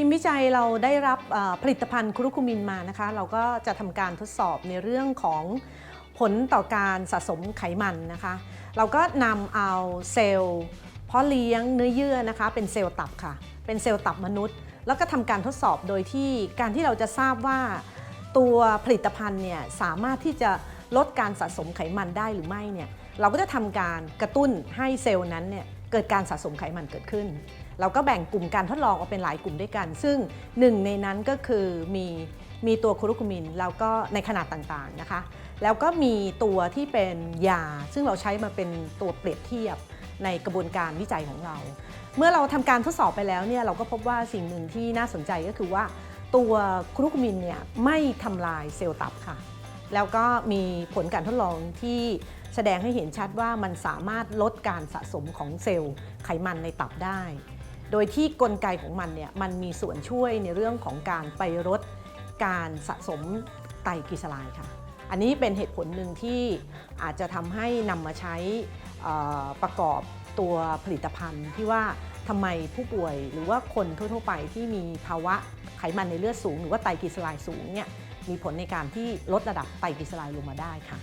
ทีมวิจัยเราได้รับผลิตภัณฑ์ครุคุมินมานะคะ เราก็จะทำการทดสอบในเรื่องของผลต่อการสะสมไขมันนะคะ เราก็นำเอาเซลล์เพาะเลี้ยงเนื้อเยื่อนะคะ เป็นเซลล์ตับค่ะ เป็นเซลล์ตับมนุษย์ แล้วก็ทำการทดสอบโดยที่การที่เราจะทราบว่าตัวผลิตภัณฑ์เนี่ยสามารถที่จะลดการสะสมไขมันได้หรือไม่เนี่ยเราก็จะทำการกระตุ้นให้เซลล์นั้นเนี่ย เกิดการสะสมไขมันเกิดขึ้น เราก็แบ่งกลุ่มการทดลองออกเป็นหลายกลุ่มด้วยกัน ซึ่งหนึ่งในนั้นก็คือมีมีตัวคูรุคุมินแล้วก็ในขนาดต่างๆนะคะ แล้วก็มีตัวที่เป็นยา ซึ่งเราใช้มาเป็นตัวเปรียบเทียบในกระบวนการวิจัยของเรา เมื่อเราทำการทดสอบไปแล้วเนี่ยเราก็พบว่าสิ่งหนึ่งที่น่าสนใจก็คือว่า ตัวคูรุคุมินเนี่ยไม่ทำลายเซลล์ตับค่ะ แล้วก็มีผลการทดลองที่แสดงให้เห็นชัดว่ามันสามารถลดการสะสมของเซลล์ไขมันในตับได้ โดยที่กลไกของมันเนี่ยมันมีส่วนช่วยในเรื่องของการไปลดการสะสมไตรกลีเซอไรด์ค่ะ อันนี้เป็นเหตุผลหนึ่งที่อาจจะทำให้นำมาใช้ ประกอบตัวผลิตภัณฑ์ที่ว่าทำไมผู้ป่วยหรือว่าคนทั่ว ๆ ไปที่มีภาวะไขมันในเลือดสูง หรือว่าไตรกลีเซอไรด์สูงเนี่ยมีผลในการที่ลดระดับไตรกลีเซอไรด์ลงมาได้ค่ะ